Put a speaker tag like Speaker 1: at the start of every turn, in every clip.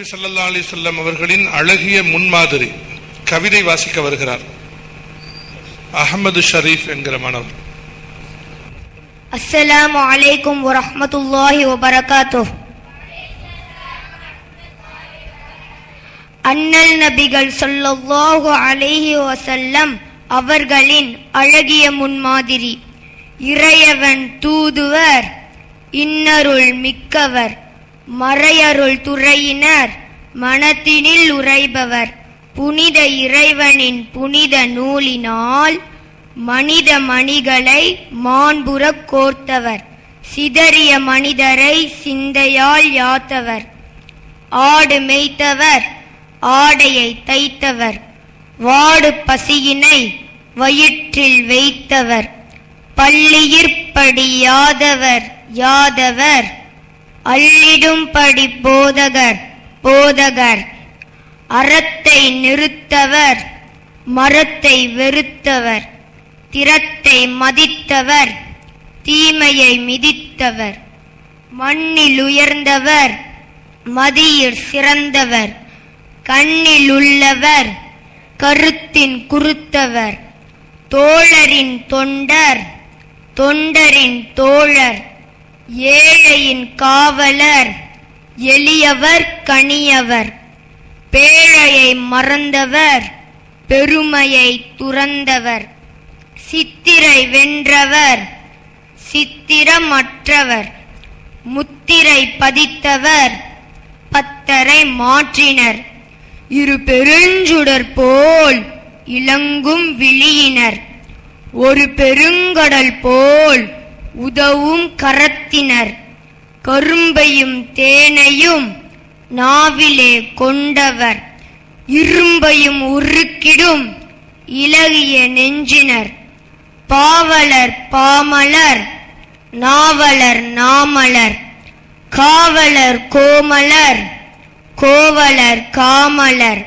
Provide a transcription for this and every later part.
Speaker 1: நபி சல்லா அலி சொல்லம் அவர்களின் அழகிய முன்மாதிரி கவிதை வாசிக்க வருகிறார். அகமது ஷரீஃப் என்கிற மாணவர்.
Speaker 2: அஸ்ஸலாம் வலைக்கும் வரமத்துல்லாஹி வபரகாத்து அண்ணல் நபிகள் சொல்லல்லாஹு அலைஹி வசல்லம் அவர்களின் அழகிய முன்மாதிரி இறையவன் தூதுவர் இன்னருள் மிக்கவர். மறையருள் துறையினர் மனத்தினில் உரைபவர் புனித இறைவனின் புனித நூலினால் மனித மணிகளை மாண்புறக் கோர்த்தவர் சிதறிய மனிதரை சிந்தையால் யாத்தவர் ஆடு மேய்த்தவர் ஆடையை தைத்தவர் வாடு பசியினை வயிற்றில் வைத்தவர் பள்ளியிற்படி யாதவர் யாதவர் அள்ளிடும்படி போதகர் போதகர். அறத்தை நிறுத்தவர் மரத்தை வெறுத்தவர். திறத்தை மதித்தவர் தீமையை மிதித்தவர். மண்ணில் உயர்ந்தவர் மதியில் சிறந்தவர். கண்ணில் உள்ளவர் கருத்தின் குறுத்தவர் தோழரின் தொண்டர் தொண்டரின் தோழர். ஏழையின் காவலர் எளியவர் கனியவர். பேழையை மறந்தவர் பெருமையை துறந்தவர். சித்திரை வென்றவர் சித்திரமற்றவர். முத்திரை பதித்தவர் பத்தரை மாற்றினர். இரு பெருஞ்சுடர் போல் இளங்கும் விழியினர். ஒரு பெருங்கடல் போல் உதவும் கரத்தினர். கரும்பையும் தேனையும் நாவிலே கொண்டவர். இரும்பையும் உருக்கிடும் இலகிய நெஞ்சினர். பாவலர் பாமலர் நாவலர் நாமலர். காவலர் கோமலர் கோவலர் காமலர்.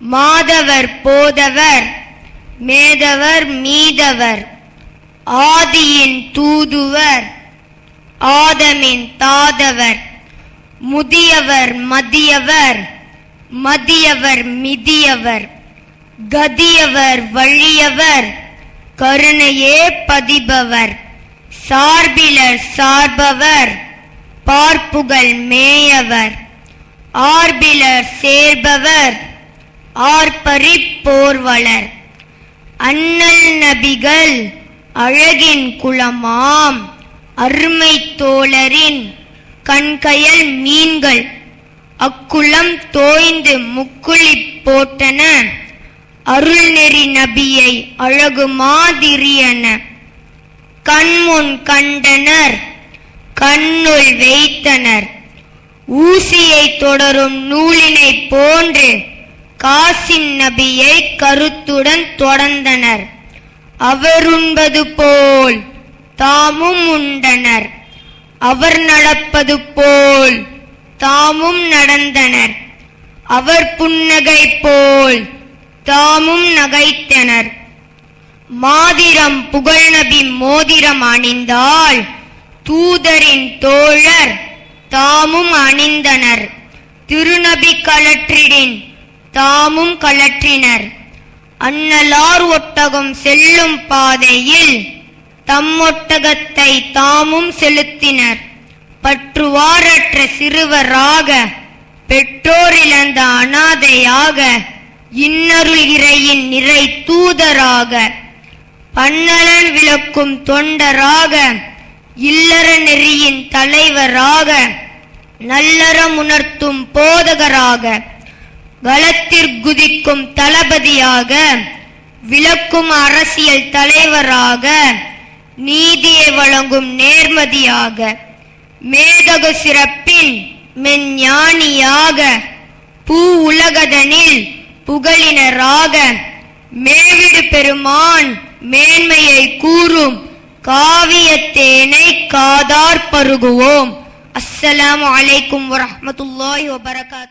Speaker 2: மாதவர் போதவர் மேதவர் மீதவர். ஆதியின் தூதுவர் ஆதமின் தாதவர் முதியவர் மதியவர் மதியவர் மிதியவர் கதியவர் வழியவர் கருணையே பதிபவர் சார்பிலர் சார்பவர் பார்ப்புகள் மேயவர் ஆர்பிலர் சேர்பவர் ஆர்ப்பரிப் போர்வலர் அண்ணல் நபிகள் அழகின் குளமாம் அருமை தோழரின் கண்கயல் மீன்கள். அக்குளம் தோய்ந்து முக்குளி போட்டன. அருள்நெறி நபியை அழகு மாதிரியன கண்முன் கண்டனர் கண்ணுள் வைத்தனர் ஊசியை தொடரும் நூலினை போன்று காசின் நபியை கருத்துடன் தொடர்ந்தனர். அவருண்பது போல் தாமும் உண்டனர். அவர் நடப்பது போல் தாமும் நடந்தனர். அவர் புன்னகை போல் தாமும் நகைத்தனர். மாதிரம் புகழ்நபி மோதிரம் அணிந்தால் தூதரின் தோழர் தாமும் அணிந்தனர். திருநபி கலற்றிடின் தாமும் கலற்றினர். அன்னலார் ஒட்டகம் செல்லும் பாதையில் தம் ஒட்டகத்தை தாமும் செலுத்தினர். பற்றுவாரற்ற சிறுவராக பெற்றோரிழந்த அனாதையாக இன்னருள் இறையின் நிறை தூதராக பன்னலன் விளக்கும் தொண்டராக இல்லற நெறியின் தலைவராக நல்லறம் உணர்த்தும் போதகராக களத்திற்குதிக்கும் தளபதியாக விளக்கும் அரசியல் தலைவராக நீதியை வழங்கும் நேர்மதியாக மேதக சிறப்பின் மெஞ்ஞானியாக பூ உலகதனில் புகழினராக மேவிடு பெருமான் மேன்மையை கூறும் காவியத்தேனை காதார் பருகுவோம். அஸ்ஸலாம் அலைக்கும் வரஹ்மத்துல்லாஹி வபரகாத்து.